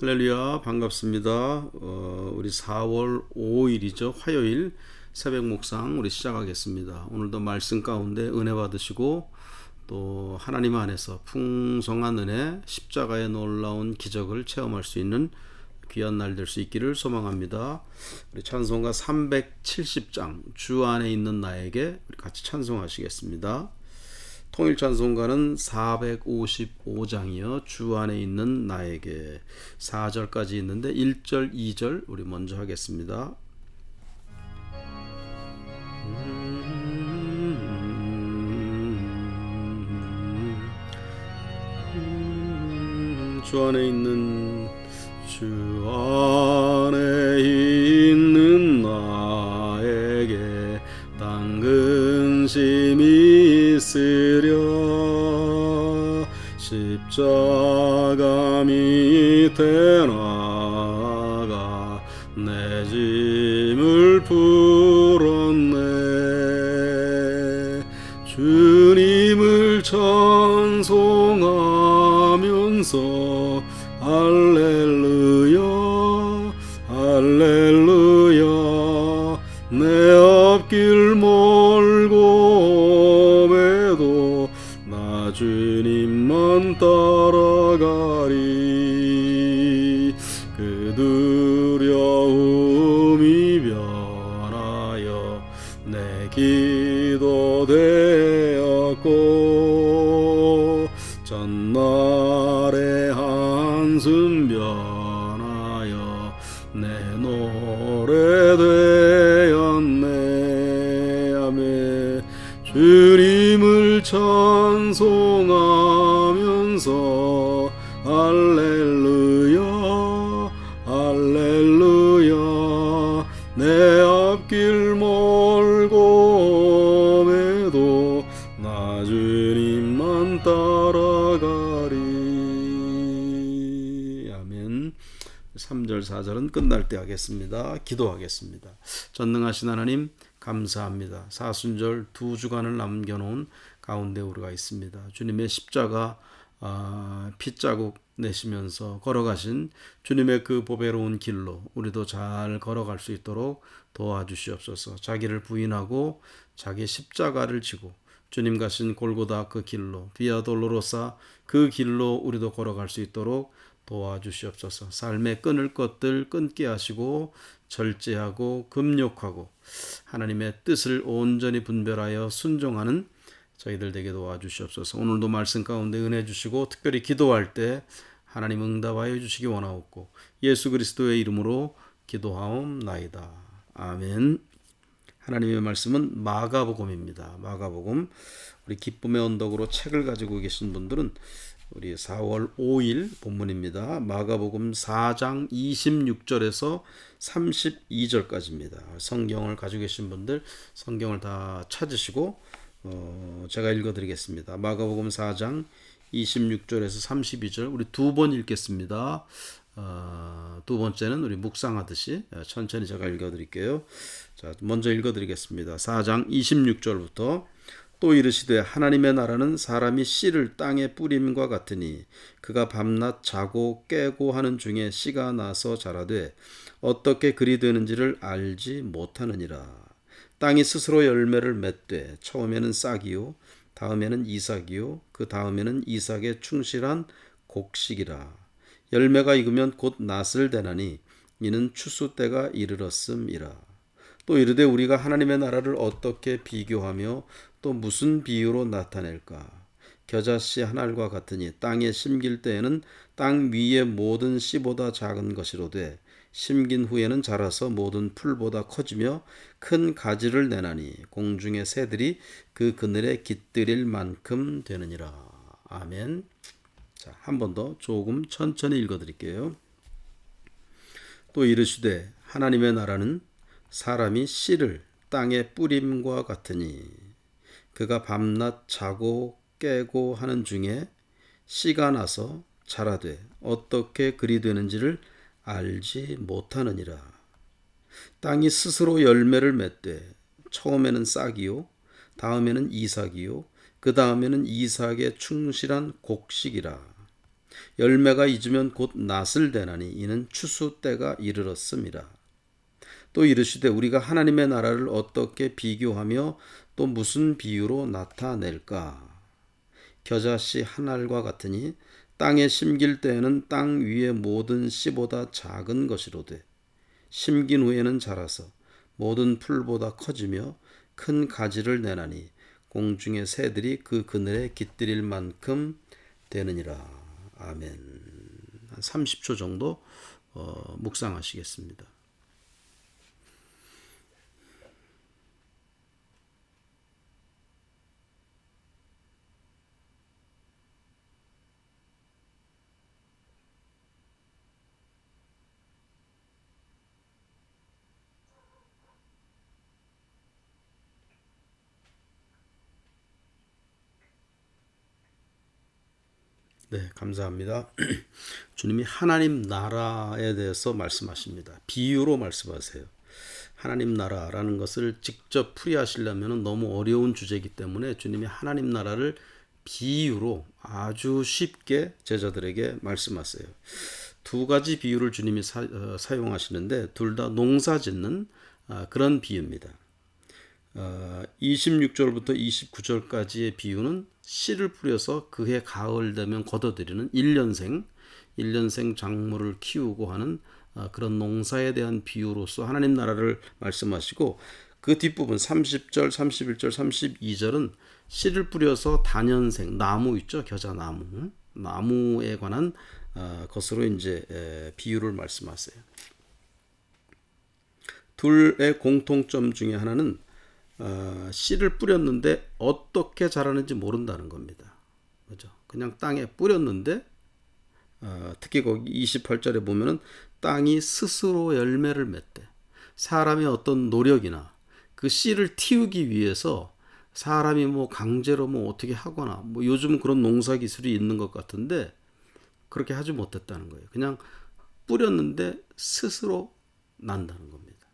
할렐루야 반갑습니다. 어, 우리 4월 5일이죠 화요일 새벽 묵상 우리 시작하겠습니다. 오늘도 말씀 가운데 은혜 받으시고 또 하나님 안에서 풍성한 은혜 십자가의 놀라운 기적을 체험할 수 있는 귀한 날 될 수 있기를 소망합니다. 우리 찬송가 370장 주 안에 있는 나에게 같이 찬송하시겠습니다. 통일 찬송가는 455장이요. 주 안에 있는 나에게 4절까지 있는데 1절, 2절 우리 먼저 하겠습니다. 주 안에 있는 주 안에 있는 나에게 당근심이 있으려 십자가 밑에 나가 내 짐을 풀었네. 주님을 찬 되 3절 4절은 끝날 때 하겠습니다. 기도하겠습니다. 전능하신 하나님 감사합니다. 사순절 두 주간을 남겨놓은 가운데 우리가 있습니다. 주님의 십자가 아, 핏자국 내시면서 걸어가신 주님의 그 보배로운 길로 우리도 잘 걸어갈 수 있도록 도와주시옵소서. 자기를 부인하고 자기 십자가를 지고 주님 가신 골고다 그 길로 비아 돌로로사 그 길로 우리도 걸어갈 수 있도록 도와주시옵소서. 삶에 끊을 것들 끊게 하시고 절제하고 금욕하고 하나님의 뜻을 온전히 분별하여 순종하는 저희들 되게 도와주시옵소서. 오늘도 말씀 가운데 은혜 주시고 특별히 기도할 때 하나님 응답하여 주시기 원하옵고 예수 그리스도의 이름으로 기도하옵나이다. 아멘. 하나님의 말씀은 마가복음입니다. 마가복음 우리 기쁨의 언덕으로 책을 가지고 계신 분들은 우리 4월 5일 본문입니다. 마가복음 4장 26절에서 32절까지입니다. 성경을 가지고 계신 분들 성경을 다 찾으시고 어, 제가 읽어 드리겠습니다. 마가복음 4장 26절에서 32절 우리 두 번 읽겠습니다. 어, 두 번째는 우리 묵상하듯이 천천히 제가 읽어 드릴게요. 자, 먼저 읽어 드리겠습니다. 4장 26절부터 또 이르시되 하나님의 나라는 사람이 씨를 땅에 뿌림과 같으니 그가 밤낮 자고 깨고 하는 중에 씨가 나서 자라되 어떻게 그리 되는지를 알지 못하느니라. 땅이 스스로 열매를 맺되 처음에는 싹이요 다음에는 이삭이요 그 다음에는 이삭에 충실한 곡식이라. 열매가 익으면 곧 낫을 되나니 이는 추수 때가 이르렀음이라. 또 이르되 우리가 하나님의 나라를 어떻게 비교하며 또 무슨 비유로 나타낼까? 겨자씨 한 알과 같으니 땅에 심길 때에는 땅 위의 모든 씨보다 작은 것이로되 심긴 후에는 자라서 모든 풀보다 커지며 큰 가지를 내나니 공중의 새들이 그 그늘에 깃들일 만큼 되느니라. 아멘. 자, 한 번 더 조금 천천히 읽어 드릴게요. 또 이르시되 하나님의 나라는 사람이 씨를 땅에 뿌림과 같으니 그가 밤낮 자고 깨고 하는 중에 씨가 나서 자라되 어떻게 그리 되는지를 알지 못하느니라. 땅이 스스로 열매를 맺되 처음에는 싹이요 다음에는 이삭이요 그 다음에는 이삭에 충실한 곡식이라. 열매가 잊으면 곧 낫을 되나니 이는 추수 때가 이르렀음이라. 또 이르시되 우리가 하나님의 나라를 어떻게 비교하며 또 무슨 비유로 나타낼까? 겨자씨 한 알과 같으니 땅에 심길 때에는 땅 위의 모든 씨보다 작은 것이로되 심긴 후에는 자라서 모든 풀보다 커지며 큰 가지를 내나니 공중의 새들이 그 그늘에 깃들일 만큼 되느니라. 아멘. 한 30초 정도 어, 묵상하시겠습니다. 네, 감사합니다. 주님이 하나님 나라에 대해서 말씀하십니다. 비유로 말씀하세요. 하나님 나라라는 것을 직접 풀이하시려면 너무 어려운 주제이기 때문에 주님이 하나님 나라를 비유로 아주 쉽게 제자들에게 말씀하세요. 두 가지 비유를 주님이 사, 어, 용하시는데 둘 다 농사 짓는 아, 그런 비유입니다. 어, 26절부터 29절까지의 비유는 씨를 뿌려서 그해 가을 되면 걷어들이는 1년생, 1년생 작물을 키우고 하는 어, 그런 농사에 대한 비유로서 하나님 나라를 말씀하시고 그 뒷부분 30절, 31절, 32절은 씨를 뿌려서 단연생, 나무 있죠? 겨자나무. 나무에 관한 어, 것으로 이제 비유를 말씀하세요. 둘의 공통점 중에 하나는 어, 씨를 뿌렸는데 어떻게 자라는지 모른다는 겁니다. 그죠? 그냥 땅에 뿌렸는데 어, 특히 거기 28절에 보면은 땅이 스스로 열매를 맺대. 사람의 어떤 노력이나 그 씨를 틔우기 위해서 사람이 뭐 강제로 뭐 어떻게 하거나 뭐 요즘 그런 농사 기술이 있는 것 같은데 그렇게 하지 못했다는 거예요. 그냥 뿌렸는데 스스로 난다는 겁니다.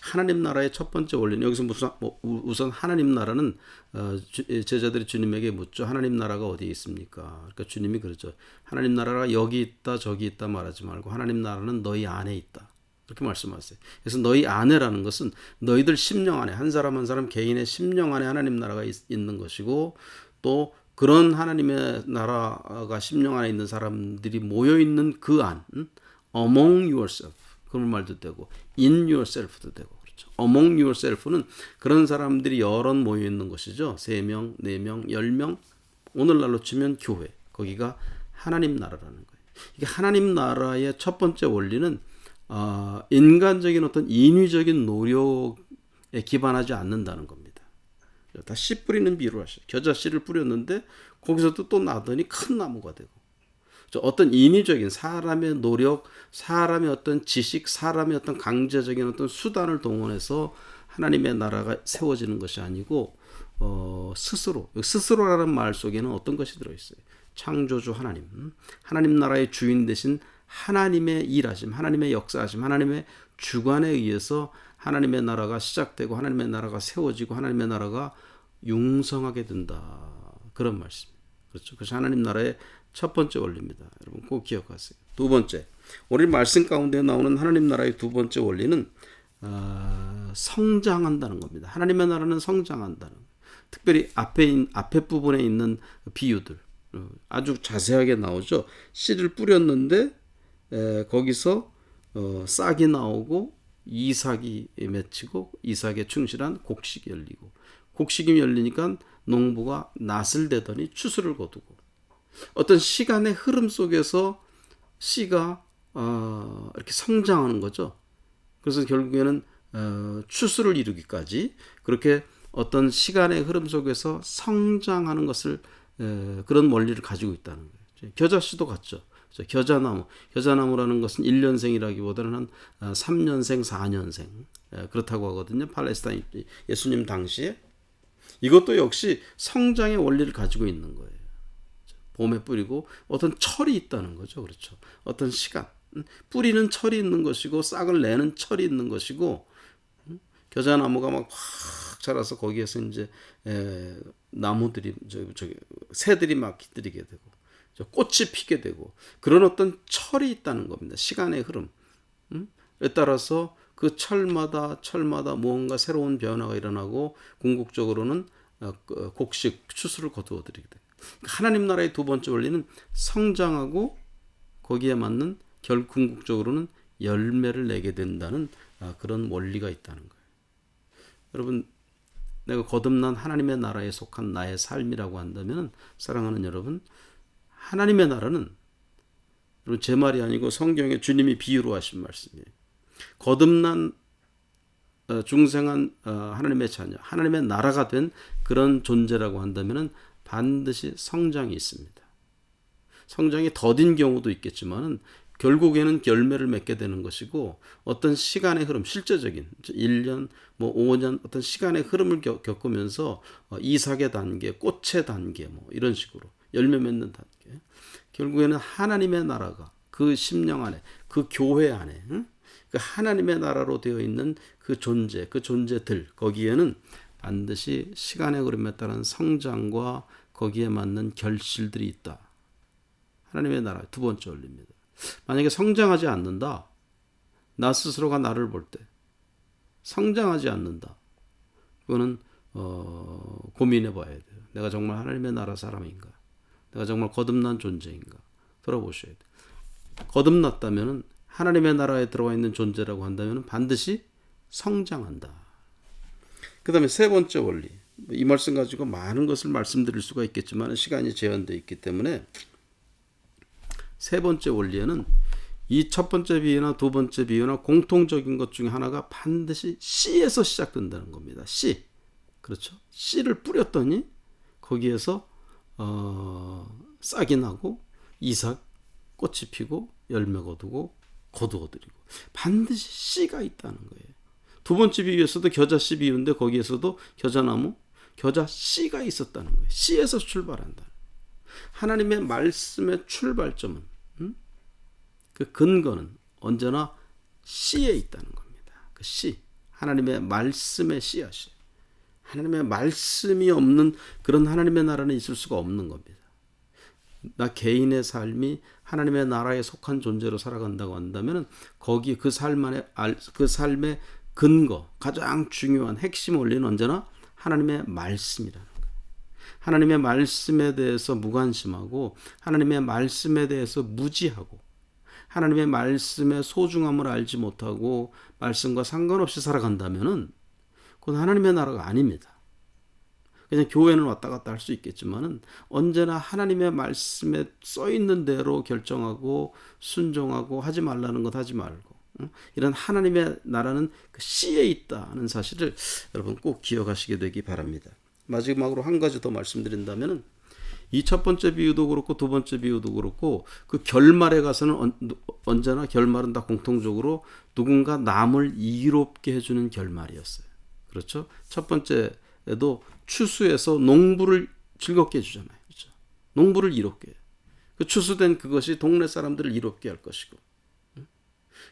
하나님 나라의 첫 번째 원리는 여기서 무슨 뭐 우선 하나님 나라는 어, 제자들이 주님에게 묻죠. 하나님 나라가 어디에 있습니까? 그러니까 주님이 그러죠. 하나님 나라가 여기 있다 저기 있다 말하지 말고 하나님 나라는 너희 안에 있다. 그렇게 말씀하세요. 그래서 너희 안에라는 것은 너희들 심령 안에 한 사람 한 사람 개인의 심령 안에 하나님 나라가 있, 는 것이고 또 그런 하나님의 나라가 심령 안에 있는 사람들이 모여 있는 그 안, among yourself. 그런 말도 되고 in yourself도 되고 그렇죠. among yourself는 그런 사람들이 여럿 모여 있는 것이죠. 세 명, 네 명, 열 명. 오늘날로 치면 교회. 거기가 하나님 나라라는 거예요. 이게 하나님 나라의 첫 번째 원리는 어, 인간적인 어떤 인위적인 노력에 기반하지 않는다는 겁니다. 다 씨 뿌리는 비유로 하시죠. 겨자 씨를 뿌렸는데 거기서도 또 나더니 큰 나무가 되고 어떤 인위적인 사람의 노력, 사람의 어떤 지식, 사람의 어떤 강제적인 어떤 수단을 동원해서 하나님의 나라가 세워지는 것이 아니고 어, 스스로 스스로라는 말 속에는 어떤 것이 들어 있어요. 창조주 하나님, 하나님 나라의 주인 되신 하나님의 일하심, 하나님의 역사하심, 하나님의 주관에 의해서 하나님의 나라가 시작되고 하나님의 나라가 세워지고 하나님의 나라가 융성하게 된다. 그런 말씀. 그렇죠. 그래서 하나님 나라의 첫 번째 원리입니다. 여러분 꼭 기억하세요. 두 번째, 우리 말씀 가운데 나오는 하나님 나라의 두 번째 원리는 어, 성장한다는 겁니다. 하나님의 나라는 성장한다는. 특별히 앞에 앞에 부분에 있는 비유들 어, 아주 자세하게 나오죠. 씨를 뿌렸는데 에, 거기서 어, 싹이 나오고 이삭이 맺히고 이삭에 충실한 곡식이 열리고 곡식이 열리니까 농부가 낫을 대더니 추수를 거두고 어떤 시간의 흐름 속에서 씨가 어, 이렇게 성장하는 거죠. 그래서 결국에는 어, 추수를 이루기까지 그렇게 어떤 시간의 흐름 속에서 성장하는 것을 에, 그런 원리를 가지고 있다는 거예요. 겨자씨도 같죠. 겨자나무, 겨자나무라는 것은 1년생이라기보다는 한 3년생, 어, 4년생 에, 그렇다고 하거든요. 팔레스타인 예수님 당시에 이것도 역시 성장의 원리를 가지고 있는 거예요. 봄에 뿌리고 어떤 철이 있다는 거죠. 그렇죠. 어떤 시간. 음, 뿌리는 철이 있는 것이고 싹을 내는 철이 있는 것이고 음, 겨자나무가 막 확 자라서 거기에서 이제 에, 나무들이 저, 저 새들이 막 기들이게 되고 저 꽃이 피게 되고 그런 어떤 철이 있다는 겁니다. 시간의 흐름. 음? 에 따라서 그 철마다 철마다 무언가 새로운 변화가 일어나고 궁극적으로는 어, 그 곡식 추수를 거두어 드리게 돼. 하나님 나라의 두 번째 원리는 성장하고 거기에 맞는 결 궁극적으로는 열매를 내게 된다는 아, 그런 원리가 있다는 거예요. 여러분 내가 거듭난 하나님의 나라에 속한 나의 삶이라고 한다면 사랑하는 여러분 하나님의 나라는 여러분 제 말이 아니고 성경에 주님이 비유로 하신 말씀이에요. 거듭난 어, 중생한 어, 하나님의 자녀, 하나님의 나라가 된 그런 존재라고 한다면 반드시 성장이 있습니다. 성장이 더딘 경우도 있겠지만은 결국에는 열매를 맺게 되는 것이고 어떤 시간의 흐름, 실제적인 1년, 뭐 5년 어떤 시간의 흐름을 겪으면서 어, 이삭의 단계, 꽃의 단계 뭐 이런 식으로 열매 맺는 단계. 결국에는 하나님의 나라가 그 심령 안에, 그 교회 안에, 그 하나님의 나라로 되어 있는 그 존재, 그 존재들 거기에는 반드시 시간의 흐름에 따른 성장과 거기에 맞는 결실들이 있다. 하나님의 나라 두 번째 원리입니다. 만약에 성장하지 않는다. 나 스스로가 나를 볼 때 성장하지 않는다. 그거는 어, 고민해 봐야 돼요. 내가 정말 하나님의 나라 사람인가? 내가 정말 거듭난 존재인가? 돌아보셔야 돼요. 거듭났다면 하나님의 나라에 들어와 있는 존재라고 한다면 반드시 성장한다. 그 다음에 세 번째 원리. 이 말씀 가지고 많은 것을 말씀드릴 수가 있겠지만 시간이 제한되어 있기 때문에 세 번째 원리에는 이 첫 번째 비유나 두 번째 비유나 공통적인 것 중에 하나가 반드시 씨에서 시작된다는 겁니다. 씨. 그렇죠? 씨를 뿌렸더니 거기에서 어, 싹이 나고 이삭 꽃이 피고 열매 거두고 거두어드리고 반드시 씨가 있다는 거예요. 두 번째 비유에서도 겨자 씨 비유인데 거기에서도 겨자나무 겨자 씨가 있었다는 거예요. 씨에서 출발한다. 하나님의 말씀의 출발점은 음? 그 근거는 언제나 씨에 있다는 겁니다. 그 씨, 하나님의 말씀의 씨앗이. 하나님의 말씀이 없는 그런 하나님의 나라는 있을 수가 없는 겁니다. 나 개인의 삶이 하나님의 나라에 속한 존재로 살아간다고 한다면 거기 그 삶의 그 삶의 근거 가장 중요한 핵심 원리는 언제나 하나님의 말씀이라는 거예요. 하나님의 말씀에 대해서 무관심하고 하나님의 말씀에 대해서 무지하고 하나님의 말씀의 소중함을 알지 못하고 말씀과 상관없이 살아간다면은 그건 하나님의 나라가 아닙니다. 그냥 교회는 왔다 갔다 할 수 있겠지만은 언제나 하나님의 말씀에 써 있는 대로 결정하고 순종하고 하지 말라는 것 하지 말고 이런 하나님의 나라는 그 씨에 있다는 사실을 여러분 꼭 기억하시게 되기 바랍니다. 마지막으로 한 가지 더 말씀드린다면은 이 첫 번째 비유도 그렇고 두 번째 비유도 그렇고 그 결말에 가서는 언제나 결말은 다 공통적으로 누군가 남을 이롭게 해주는 결말이었어요. 그렇죠? 첫 번째에도 추수해서 농부를 즐겁게 해주잖아요. 그렇죠? 농부를 이롭게. 그 추수된 그것이 동네 사람들을 이롭게 할 것이고.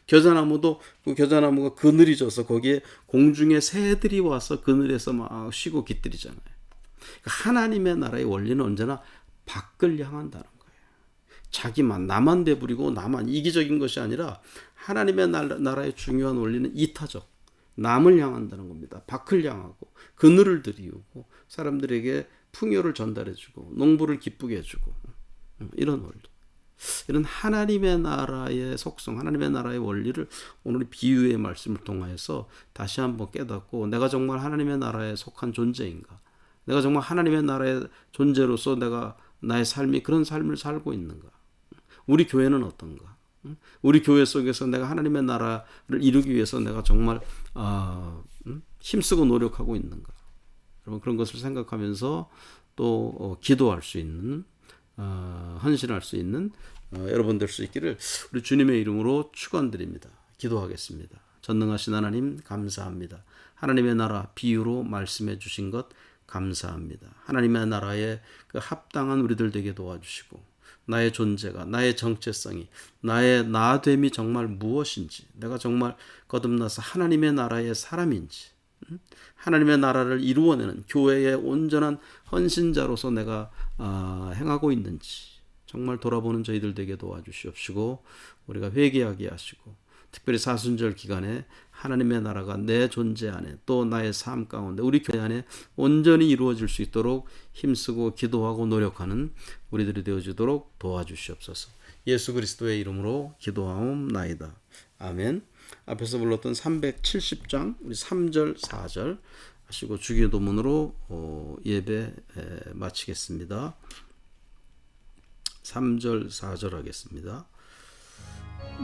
겨자나무도 그 겨자나무가 그늘이 져서 거기에 공중의 새들이 와서 그늘에서 막 쉬고 깃들이잖아요. 그러니까 하나님의 나라의 원리는 언제나 밖을 향한다는 거예요. 자기만 나만 배부리고 나만 이기적인 것이 아니라 하나님의 나라의 중요한 원리는 이타적 남을 향한다는 겁니다. 밖을 향하고 그늘을 들이우고 사람들에게 풍요를 전달해주고 농부를 기쁘게 해주고 음, 이런 원리. 이런 하나님의 나라의 속성, 하나님의 나라의 원리를 오늘 비유의 말씀을 통하여서 다시 한번 깨닫고 내가 정말 하나님의 나라에 속한 존재인가? 내가 정말 하나님의 나라의 존재로서 내가 나의 삶이 그런 삶을 살고 있는가? 우리 교회는 어떤가? 우리 교회 속에서 내가 하나님의 나라를 이루기 위해서 내가 정말 어, 힘쓰고 노력하고 있는가? 여러분 그런 것을 생각하면서 또 어, 기도할 수 있는 어, 헌신할 수 있는 어, 여러분 될 수 있기를 우리 주님의 이름으로 축원드립니다. 기도하겠습니다. 전능하신 하나님 감사합니다. 하나님의 나라 비유로 말씀해 주신 것 감사합니다. 하나님의 나라에 그 합당한 우리들 되게 도와주시고 나의 존재가 나의 정체성이 나의 나됨이 정말 무엇인지 내가 정말 거듭나서 하나님의 나라의 사람인지 하나님의 나라를 이루어내는 교회의 온전한 헌신자로서 내가 어, 행하고 있는지 정말 돌아보는 저희들 되게 도와주시옵시고 우리가 회개하게 하시고 특별히 사순절 기간에 하나님의 나라가 내 존재 안에 또 나의 삶 가운데 우리 교회 안에 온전히 이루어질 수 있도록 힘쓰고 기도하고 노력하는 우리들이 되어지도록 도와주시옵소서. 예수 그리스도의 이름으로 기도하옵나이다. 아멘. 앞에서 불렀던 370장 우리 3절 4절 하시고 주기도문으로 어, 예배 에, 마치겠습니다. 3절 4절 하겠습니다.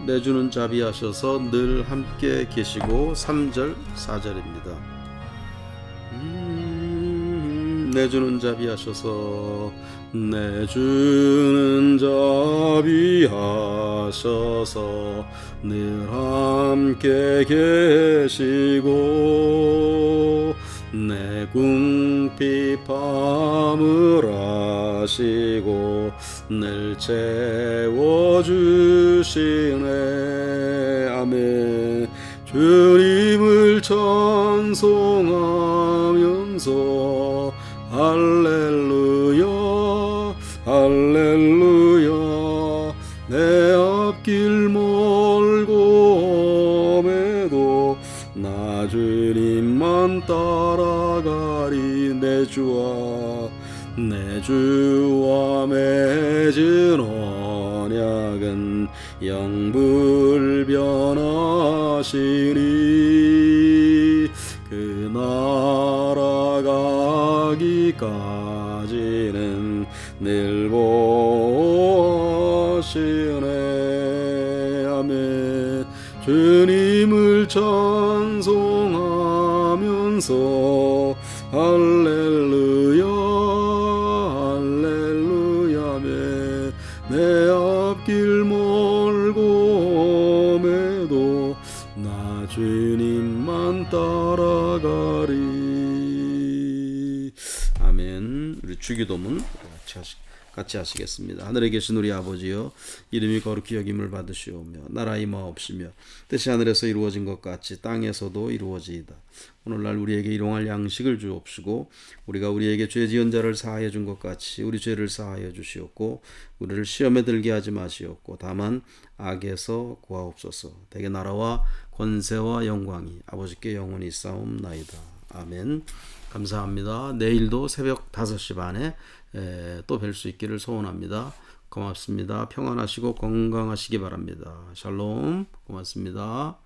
내주는 자비하셔서 늘 함께 계시고 3절 4절입니다. 음, 내주는 자비하셔서 내주는 자비하셔서 늘 함께 계시고 내 궁핍 밤을 하시고 늘 채워주시네. 아멘. 주님을 찬송하면서 할 주님을 찬송하면서 할렐루야 할렐루야 아멘 내 앞길 멀고 매도 나 주님만 따라가리. 아멘. 우리 주기도문 같이 하시겠습니다. 하늘에 계신 우리 아버지여 이름이 거룩히 여김을 받으시오며 나라 임하옵시며 뜻이 하늘에서 이루어진 것 같이 땅에서도 이루어지이다. 오늘날 우리에게 일용할 양식을 주옵시고 우리가 우리에게 죄 지은 자를 사하여 준 것 같이 우리 죄를 사하여 주시옵고 우리를 시험에 들게 하지 마시옵고 다만 악에서 구하옵소서. 대개 나라와 권세와 영광이 아버지께 영원히 싸움나이다. 아멘. 감사합니다. 내일도 새벽 5시 반에 또 뵐 수 있기를 소원합니다. 고맙습니다. 평안하시고 건강하시기 바랍니다. 샬롬. 고맙습니다.